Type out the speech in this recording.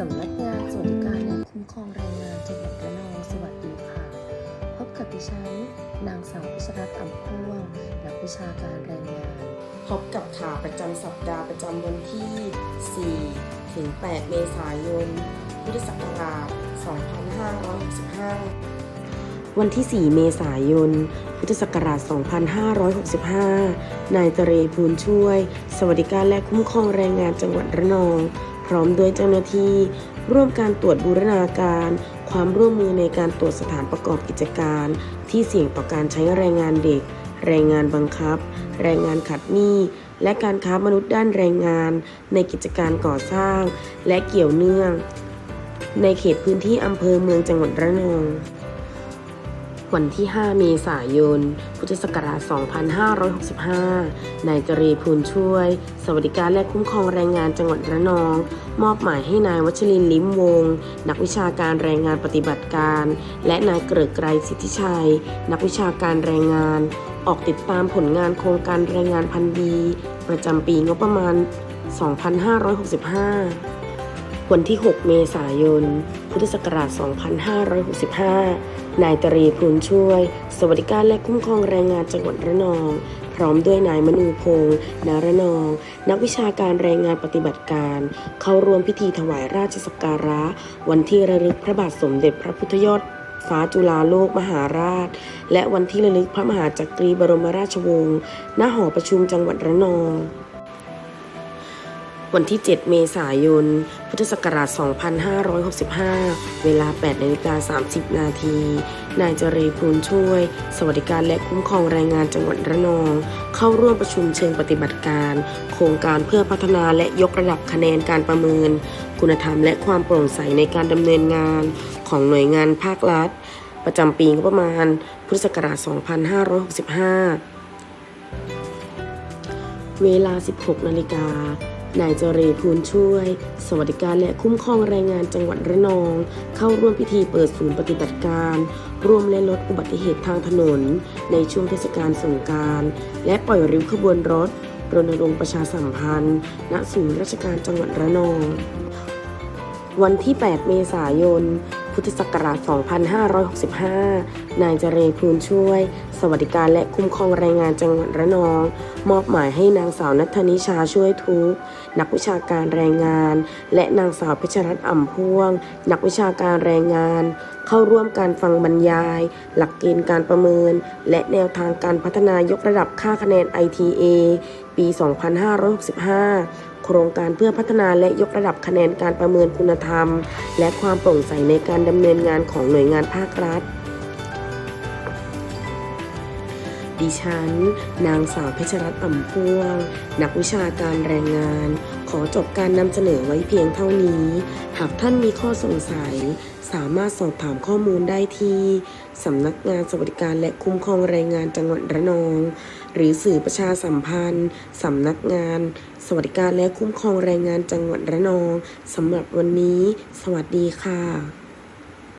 สำนักงานสวัสดิการและคุ้มครองแรงงานจังหวัดระนองสวัสดีค่ะ พบกับดิฉัน นางสาวพิชรัตน์อ่ำพ่วงนักวิชาการแรงงาน พบกับข่าวประจำสัปดาห์ประจำวันที่ 4 ถึง 8 เมษายน พุทธศักราช 2565 วันที่ 4 เมษายน พุทธศักราช 2565 นายเตเรพูนช่วย สวัสดิการและคุ้มครองแรงงานจังหวัดระนอง พร้อมด้วยเจ้าหน้าที่ ร่วมการตรวจบูรณาการ ความร่วมมือในการตรวจสถานประกอบกิจการ ที่เสี่ยงต่อการใช้แรงงานเด็ก แรงงานบังคับ แรงงานขัดหนี้และการค้ามนุษย์ด้านแรงงาน ในกิจการก่อสร้าง และเกี่ยวเนื่อง ในเขตพื้นที่อำเภอเมืองจังหวัดระนอง วันที่ 5 เมษายน พุทธศักราช 2565 นายจรีพูนช่วย สวัสดิการและคุ้มครองแรงงานจังหวัดระนอง มอบหมายให้นายวัชรินลิ้มวงศ์นักวิชาการแรงงานปฏิบัติการ และนายเกริกไกรสิทธิชัย นักวิชาการแรงงาน ออกติดตามผลงานโครงการแรงงานพันดี ประจำปีงบประมาณ 2565 วันที่ 6 เมษายน พุทธศักราช 2565 นายตรีพูนช่วย สวัสดิการและคุ้มครองแรงงานจังหวัดระนอง พร้อมด้วยนายมนูพงศ์นาระนอง นักวิชาการแรงงานปฏิบัติการ เข้าร่วมพิธีถวายราชสักการะ วันที่ระลึกพระบาทสมเด็จพระพุทธยอดฟ้าจุฬาโลกมหาราช และวันที่ระลึกพระมหาจักรีบรมราชวงศ์ ณ หอประชุมจังหวัดระนอง วันที่ 7 เมษายน พุทธศักราช 2565 เวลา8นาฬิกา30 นาที นายเจรีพูนช่วย สวัสดิการและคุ้มครองแรงงานจังหวัดระนอง เข้าร่วมประชุมเชิงปฏิบัติการ โครงการเพื่อพัฒนาและยกระดับคะแนนการประเมิน คุณธรรมและความโปร่งใสในการดำเนินงานของหน่วยงานภาครัฐ ประจำปีงบประมาณ พุทธศักราช 2565 เวลา 16 นาฬิกา นายเจรีพูนช่วย สวัสดิการและคุ้มครองแรงงานจังหวัดระนอง เข้าร่วมพิธีเปิดศูนย์ปฏิบัติการร่วมและลดอุบัติเหตุทางถนน ในช่วงเทศกาลสงกรารและปล่อยริ้วขบวนรถรณรงค์ประชาสัมพันธ์ ณศูนย์ราชการจังหวัดระนอง วันที่ 8 เมษายน พุทธศักราช 2565 นายเจเรพูนช่วย สวัสดิการและคุ้มครองแรงงานจังหวัดระนอง มอบหมายให้นางสาวนัทนิชาช่วยทุก นักวิชาการแรงงาน และนางสาวเพชรรัตน์อ่ำพ่วง นักวิชาการแรงงาน เข้าร่วมการฟังบรรยาย หลักเกณฑ์การประเมิน และแนวทางการพัฒนายกระดับค่าคะแนน ITA ปี 2565 โครงการเพื่อพัฒนาและยกระดับคะแนนการประเมินคุณธรรม และความโปร่งใสในการดำเนินงานของหน่วยงานภาครัฐ ดิฉัน นางสาวเพชรรัตน์อ่ำพ่วง นักวิชาการแรงงาน ขอจบการนำเสนอไว้เพียงเท่านี้ หากท่านมีข้อสงสัย สามารถสอบถามข้อมูลได้ที่สำนักงานสวัสดิการและคุ้มครองแรงงานจังหวัดระนอง หรือสื่อประชาสัมพันธ์สำนักงาน สวัสดิการและคุ้มครองแรงงานจังหวัดระนองสำหรับวันนี้ สวัสดีค่ะ